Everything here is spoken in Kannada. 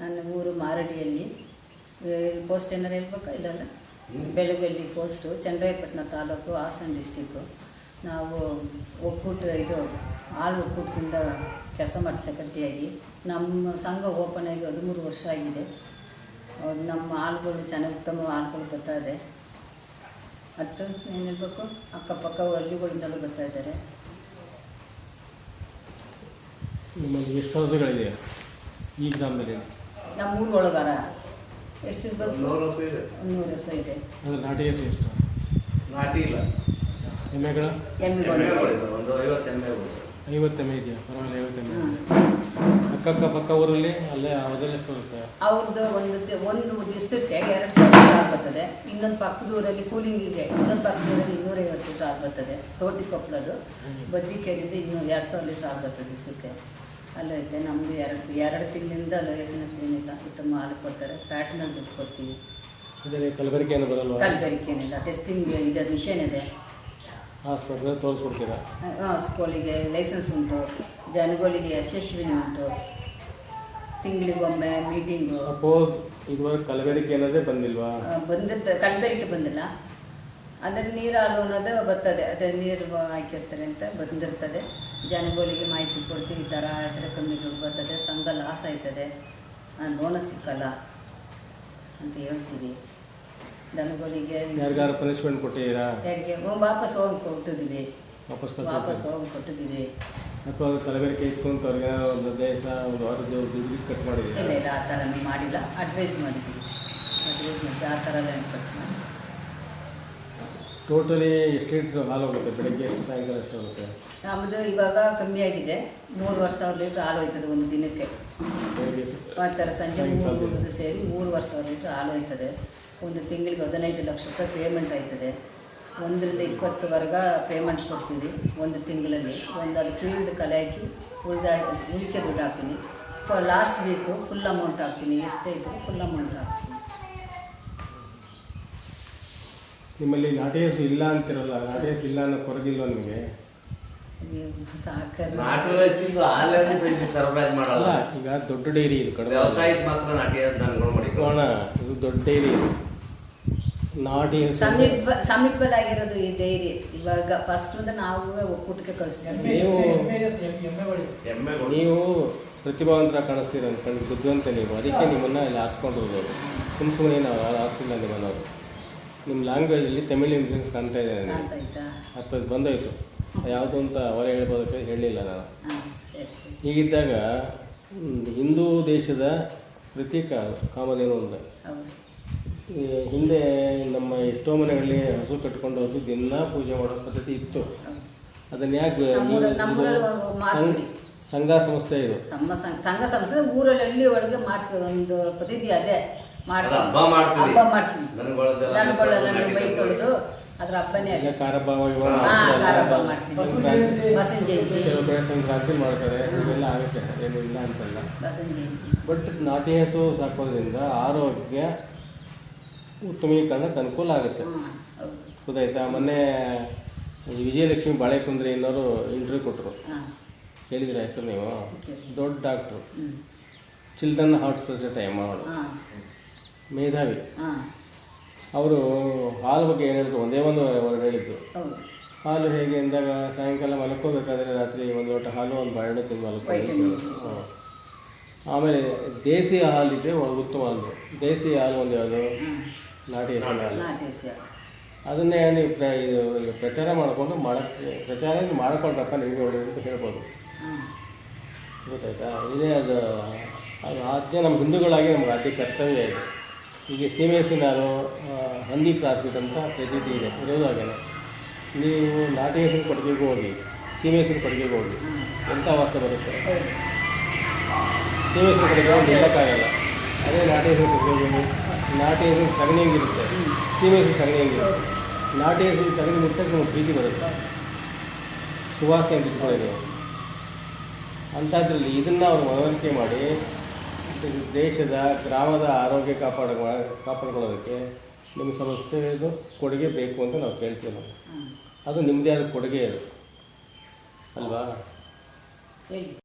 ನನ್ನ ಊರು ಮಾರಡಿಯಲ್ಲಿ. ಪೋಸ್ಟ್ ಏನಾರು ಹೇಳ್ಬೇಕಾ? ಇಲ್ಲಲ್ಲ? ಬೆಳಗಲ್ಲಿ ಪೋಸ್ಟು ಚನ್ನರಾಯಪಟ್ಟಣ ತಾಲೂಕು ಹಾಸನ ಡಿಸ್ಟಿಕ್ಕು ನಾವು ಒಕ್ಕೂಟ ಇದು ಹಾಲು ಒಕ್ಕೂಟದಿಂದ ಕೆಲಸ ಮಾಡಿ ಸೆಕ್ರೆಟರಿಯಾಗಿ ನಮ್ಮ ಸಂಘ ಓಪನ್ ಆಗಿ ಹದಿಮೂರು ವರ್ಷ ಆಗಿದೆ. ಅವ್ರು ನಮ್ಮ ಹಾಲುಗಳು ಚೆನ್ನಾಗಿ ಉತ್ತಮ ಹಾಲುಗಳು ಬರ್ತಾ ಇದೆ. ಮತ್ತು ಏನು ಹೇಳ್ಬೇಕು? ಅಕ್ಕಪಕ್ಕ ಹಳ್ಳಿಗಳಿಂದಲೂ ಬರ್ತಾ ಇದ್ದಾರೆ. ನಿಮ್ಮಲ್ಲಿ ಎಷ್ಟು ಹಸುಗಳಿದೆ ಈ ಗ್ರಾಮದಲ್ಲಿ? ನಮ್ಮ ಊರು ಒಳಗಾರ. ಎಷ್ಟು ಇರ್ಬೇಕು ನೂರು ವರ್ಷ ಇದೆ. ನೂರು ವರ್ಷ ಇದೆ. ಅದು ನಾಟಿ ಹಸು ಎಷ್ಟು? ನಾಟಿ ಇಲ್ಲ. ಎಮ್ಮೆಗಳು? ಎಮ್ಮೆಗಳು. ಒಂದು ಐವತ್ತು ಎಮ್ಮೆಗಳು ಐವತ್ತು ಎಮ್ಮೆ ಇದೆಯಾ? ಪರವಾಗಿಲ್ಲ ಐವತ್ತು ಎಮ್ಮೆ. ಅಕ್ಕಕ್ಕ ಪಕ್ಕ ಊರಲ್ಲಿ ಅಲ್ಲೇ ಅದರಲ್ಲಿ ಎಷ್ಟು ಬರುತ್ತೆ ಅವ್ರದ್ದು ಒಂದು ಒಂದು ದಿವಸಕ್ಕೆ ಎರಡು ಸಾವಿರ ರೂಪಾಯಿ ಬರ್ತದೆ. ಇನ್ನೊಂದು ಪಕ್ಕದ ಊರಲ್ಲಿ ಕೂಲಿಂಗ್ ಇದೆ. ಇನ್ನೊಂದು ಪಕ್ಕದ ಊರಲ್ಲಿ ಇನ್ನೂರೈವತ್ತು ಲೀಟ್ರ್ ಆಗಿ ಬರ್ತದೆ. ತೋಟಿ ಕೊಪ್ಪಳದು. ಬದ್ನಿಕೇರಿಯಿಂದ ಇನ್ನೂರು ಎರಡು ಸಾವಿರ ಲೀಟ್ರ್ ಆಗಿ ಬರ್ತದೆ ದಿವಸಕ್ಕೆ. ಅಲ್ಲೈತೆ ನಮ್ಮದು ಎರಡು ಎರಡು ತಿಂಗಳಿಂದ ಲೋಯಸ್ನ ಕ್ಲಿನಿಕ್ ಉತ್ತಮ ಹಾಲು ಕೊಡ್ತಾರೆ ಪ್ಯಾಟ್ನಲ್ಲಿ ದುಡ್ಡು ಕೊಡ್ತೀವಿ. ಕಲಬೆರಕೆ ಏನು ಕಲಬೆರಕೆ ಏನಿಲ್ಲ ಟೆಸ್ಟಿಂಗ್ ಇದೆ ಮಿಷನ್ ಇದೆ. ಹಾಸ್ಪಿಟ್ಲ್ ತೋರಿಸ್ಕೊಡ್ತೀರಾ? ಸ್ಕೂಲಿಗೆ ಲೈಸೆನ್ಸ್ ಉಂಟು ಜನಗಳಿಗೆ ಯಶಸ್ವಿನಿ ಉಂಟು. ತಿಂಗಳಿಗೊಮ್ಮೆ ಮೀಟಿಂಗು ಸಪೋಸ್ ಇದುವರೆಗೆ ಕಲಬೆರಕೆ ಅನ್ನೋದೇ ಬಂದಿಲ್ವಾ? ಬಂದಿರ್ತ ಕಲಬೆರಕೆ ಬಂದಿಲ್ಲ. ಅದ್ರಲ್ಲಿ ನೀರು ಹಾಲು ಅನ್ನೋದು ಬರ್ತದೆ ಅದೇ ನೀರು ಹಾಕಿರ್ತಾರೆ ಅಂತ ಬಂದಿರ್ತದೆ. ಜನಗಳಿಗೆ ಮಾಹಿತಿ ಕೊಡ್ತೀವಿ ಈ ಥರ ಆದರೆ ಕಮ್ಮಿ ದುಡ್ಡು ಬರ್ತದೆ ಸಂಘ ಲಾಸ್ ಆಯ್ತದೆ. ಬೋನಸ್ ಸಿಕ್ಕಲ್ಲ ಅಂತ ಹೇಳ್ತೀವಿ. ದನಗಳಿಗೆ ಪನಿಷ್ಮೆಂಟ್ ಕೊಟ್ಟಿದ್ದೀರಾ? ಯಾರಿಗೆ? ವಾಪಸ್ ಹೋಗಿ ಕೊಟ್ಟಿದ್ದೀವಿ. ವಾಪಸ್ ವಾಪಸ್ ಹೋಗಿ ಕೊಟ್ಟಿದ್ದೀವಿ. ಅಥವಾ ಅದು ಇತ್ತು ಅಂತ ಅವ್ರಿಗೆ ಒಂದು ದೇಶ ಒಂದು ವಾರದ ದುಡ್ಡು ಕಟ್ ಇಲ್ಲ ಇಲ್ಲ ಆ ಥರ ಮಾಡಿಲ್ಲ. ಅಡ್ವೈಸ್ ಮಾಡಿದ್ದೀವಿ. ಅಡ್ವೈಸ್ ಮಾಡಿ ಆ ಥರ ಏನು ಕಟ್ ಮಾಡಿ ಟೋಟಲಿ ಎಷ್ಟು ಲೀಟ್ರ್ ಹಾಲು ಹೋಗುತ್ತೆ? ಬೆಳಗ್ಗೆ ಎಷ್ಟು ಸಾಯಂಕಾಲ ಎಷ್ಟು ಹೋಗುತ್ತೆ? ನಮ್ಮದು ಇವಾಗ ಕಮ್ಮಿ ಆಗಿದೆ. ಮೂರುವರೆ ಸಾವಿರ ಲೀಟ್ರ್ ಹಾಲು ಹೋಯ್ತದೆ ಒಂದು ದಿನಕ್ಕೆ. ಬೆಳಗ್ಗೆ ಸಂಜೆ ಮೂರು ಸೇರಿ ಮೂರುವರೆ ಸಾವಿರ ಲೀಟ್ರ್ ಹಾಲು ಹೋಯ್ತದೆ. ಒಂದು ತಿಂಗಳಿಗೆ ಹದಿನೈದು ಲಕ್ಷ ರೂಪಾಯಿ ಪೇಮೆಂಟ್ ಆಯ್ತದೆ. ಒಂದರಿಂದ ಇಪ್ಪತ್ತುವರೆಗೆ ಪೇಮೆಂಟ್ ಕೊಡ್ತೀವಿ ಒಂದು ತಿಂಗಳಲ್ಲಿ. ಒಂದು ಅದು ಫೀಲ್ಡ್ ಕಲೆ ಹಾಕಿ ಉಳಿದ ಉಳಿಕೆ ದುಡ್ಡು ಹಾಕ್ತೀನಿ. ಲಾಸ್ಟ್ ವೀಕು ಫುಲ್ ಅಮೌಂಟ್ ಹಾಕ್ತೀನಿ. ಎಷ್ಟೇ ಇದ್ದರೂ ಫುಲ್ ಅಮೌಂಟ್ ಹಾಕ್ತೀನಿ. ನಿಮ್ಮಲ್ಲಿ ನಾಟಿ ಹಸು ಇಲ್ಲ ಅಂತಿರಲ್ಲ ನಾಟಿ ಹಸು ಇಲ್ಲ ಅನ್ನೋ ಕೊರಗಿಲ್ಲ ನಿಮಗೆ? ಸಾಕಲ್ಲ ನಾಟಿ ವಯಸ್ಸಿಂದು ಹಾಲನ್ನು ಸರಬರಾಜು ಅಲ್ಲ ಮಾಡಲ್ಲ ಈಗ ದೊಡ್ಡ ಡೈರಿ ಇದು ಕಡಿಮೆ ವ್ಯವಸಾಯಕ್ಕೆ ಮಾತ್ರ ನಾಟಿ ದನಗಳು ಮಾಡಿಕೊಂಡು ನೋಡೋಣ ಇದು ದೊಡ್ಡ ಡೈರಿ ಇದು. ನಾಟಿ ಹಸು ಸಮೀಪ ಸಮೀಪದಾಗಿರೋದು ಈ ಡೈರಿ. ಇವಾಗ ಫಸ್ಟ್ ಅಂದ್ರೆ ನಾವು ಒಕ್ಕೂಟಕ್ಕೆ ಕಳಿಸ್ತೀವಿ. ನೀವು ಎಮ್ಮೆಗಳು ನೀವು ಪ್ರತಿಭಾವಂತರ ಕಾಣಿಸ್ತೀರ ಅನ್ಕೊಂಡು ಬುದ್ಧಿವಂತ ನೀವು. ಅದಕ್ಕೆ ನಿಮ್ಮನ್ನ ಇಲ್ಲಿ ಹಾಕ್ಸ್ಕೊಂಡು ಹೋದರು ಸುಮ್ಮನೆ ನಾವು ಹಾಕ್ಸಿಲ್ಲ ನಿಮ್ಮನ್ನು ಅವರು. ನಿಮ್ಮ ಲ್ಯಾಂಗ್ವೇಜಲ್ಲಿ ತಮಿಳ್ ಇನ್ಫ್ಲೂಯೆನ್ಸ್ ಕಾಣ್ತಾ ಇದೆ ನನಗೆ ಆಯ್ತಾ ಅಥವಾ ಇದು ಬಂದೋಯ್ತು. ಯಾವುದು ಅಂತ ಅವರೇ ಹೇಳ್ಬೋದಕ್ಕೆ ಹೇಳಲಿಲ್ಲ ನಾನು. ಹಾಂ ಸರಿ ಸರಿ. ಹೀಗಿದ್ದಾಗ ಹ್ಮ್, ಹಿಂದೂ ದೇಶದ ಪ್ರತೀಕ ಕಾಮಧೇನು ಅಂತ ಹೌದು. ಈ ಹಿಂದೆ ನಮ್ಮ ಎಷ್ಟೋ ಮನೆಗಳಲ್ಲಿ ಹಸು ಕಟ್ಕೊಂಡು ಹಸು ದಿನ ಪೂಜೆ ಮಾಡೋ ಪದ್ಧತಿ ಇತ್ತು. ಹೌದು. ಅದನ್ನ ಯಾಕೆ ನಮ್ಮೂರ- ನೀವು- ನಮ್ಮೂರಲ್ಲಿ ಇದು ಒಂದು ಸಂಘ ಮಾಡ್ತೀವಿ. ಸಂಘ ಸಂಸ್ಥೆ ಇದು? ಸಮ ಸಂಘ ಸಂಸ್ಥೆ ಊರಲ್ಲಿ ಹಳ್ಳಿ ಒಳಗೆ ಮಾಡ್ತೀವಿ ಒಂದು ಪದ್ಧತಿ ಅದು. ಹಬ್ಬ ಮಾಡ್ತೀವಿ. ಹಬ್ಬ ಮಾಡ್ತೀವಿ ದನಗಳದ್ದೆಲ್ಲ ದನಗಳೆಲ್ಲ ನಾಟಿ ಬೈ ತೊಳ್ದು. ತೊಳೆದು ಅದ್ರ ಹಬ್ಬನೇ ಈಗ ಅದೇ ಕಾರಬ್ಬಾವ ಇವ ಹಾ, ಹಾ ಮಾಡ್ತಾರೆ. ಖಾರ ಹಬ್ಬ ಮಾಡ್ತೀವಿ ಸಂಕ್ರಾಂತಿ ಜಯಂತಿ. ಕೆಲವು ಕಡೆ ಸಂಕ್ರಾಂತಿ ಮಾಡ್ತಾರೆ ಇವೆಲ್ಲ ಆಗುತ್ತೆ. ಏನು ಇಲ್ಲ ಅಂತಲ್ಲ. ಜಯಂತಿ. ಬಟ್ ನಾಟಿ ಹಸು ಸಾಕೋದ್ರಿಂದ ಆರೋಗ್ಯ ಉತ್ತಮೀಕರಣಕ್ಕೆ ಅನುಕೂಲ ಆಗುತ್ತೆ. ಗೊತ್ತಾಯ್ತಾ? ಮೊನ್ನೆ ಈ ವಿಜಯಲಕ್ಷ್ಮಿ ಬಾಳೆಕುಂದ್ರಿ ಅನ್ನೋರು ಇಂಟರ್ವ್ಯೂ ಕೊಟ್ಟರು ಕೇಳಿದಿರ ಹೇಳಿದ್ರೆ ಹೆಸರು ನೀವು? ದೊಡ್ಡ ಡಾಕ್ಟ್ರು ಚಿಲ್ಡ್ರನ್ ಹಾರ್ಟ್ ಟೈಮ್ ಹಾಂ. ಮೇಧಾವಿ. ಅವರು ಹಾಲು ಬಗ್ಗೆ ಏನೇಳಿದ್ರು ಒಂದೇ ಒಂದು ಅವರು ಹೇಳಿದ್ದು. ಹಾಲು ಹೇಗೆ ಅಂದಾಗ ಸಾಯಂಕಾಲ ಮಲ್ಕೋಬೇಕಾದ್ರೆ ರಾತ್ರಿ ಒಂದು ಲೋಟ ಹಾಲು ಒಂದು ಬಾಳೆಹಣ್ಣು ತಿಂದು. ಆಮೇಲೆ ದೇಸಿ ಹಾಲಿದ್ರೆ ಒಂದು ಉತ್ತಮ ಹಾಲು. ದೇಸಿ ಹಾಲು ಒಂದು ಯಾವುದು? ನಾಟಿ ಹೆಸರು ಹಾಲು. ಅದನ್ನೇ ನೀವು ಇದು ಪ್ರಚಾರ ಮಾಡಿಕೊಂಡು ಮಾಡ ಪ್ರಚಾರ ಮಾಡ್ಕೊಂಡ್ರಪ್ಪ ನಿಮಗೆ ಒಳ್ಳೆಯದು ಅಂತ ಹೇಳ್ಬೋದು. ಗೊತ್ತಾಯ್ತಾ? ಇದೇ ಅದು ಅದು ಆದ್ಯ ನಮ್ಮ ಹಿಂದೂಗಳಾಗಿ ನಮ್ಗೆ ಅತಿ ಕರ್ತವ್ಯ ಇದೆ. ಎಸ್ ಆ, ಹಂದಿ ಕ್ರಾಸ್ಬಿಟ್ ಅಂತ ಪ್ರತೀತಿ ಇದೆ. ಇರೋದು ಹಾಗೇನೆ. ನೀವು ನಾಟಿ ಹೆಸರು ಕೊಡುಗೆಗೆ ಹೋಗಿ ಸಿ ಎಂ ಎಸ್ಸಿನ ಕೊಡುಗೆಗೆ ಹೋಗಿ ಎಂಥ ಅವಸ್ಥೆ ಬರುತ್ತೆ? ಸಿ ಎಂ ಎಸ್ಸಿನ ಕೊಡುಗೆ ಹೋಗಿ ಹೇಳೋಕ್ಕಾಗಲ್ಲ ಅದೇ ನಾಟಿ ಹೆಸರು ಕೊಡುಗೆಗೆ ಹೋಗಿ ನಾಟಿ ಹೆಸರು ಸಗಣಿ ಹೆಂಗಿರುತ್ತೆ? ಸಿ ಎಂ ಎಸ್ಸಿನ ಸಗಣಿ ಹೆಂಗಿರುತ್ತೆ? ನಾಟಿ ಹೆಸರು ಸಗಣಿ ಮುಟ್ಟಕ್ಕೆ ನಮಗೆ ಪ್ರೀತಿ ಬರುತ್ತೆ. ಸುವಾಸನೆ ನೀವು ಅಂಥದ್ರಲ್ಲಿ ಇದನ್ನು ಅವರು ಮನವರಿಕೆ ಮಾಡಿ ದೇಶದ ಗ್ರಾಮದ ಆರೋಗ್ಯ ಕಾಪಾಡ ಕಾಪಾಡ್ಕೊಳ್ಳೋದಕ್ಕೆ ನಿಮ್ಮ ಸಂಸ್ಥೆಯದು ಕೊಡುಗೆ ಬೇಕು ಅಂತ ನಾವು ಕೇಳ್ತೀವಿ ನಾವು. ಅದು ನಿಮ್ಮದೇ ಆದ ಕೊಡುಗೆ ಅದು. ಅಲ್ವಾ?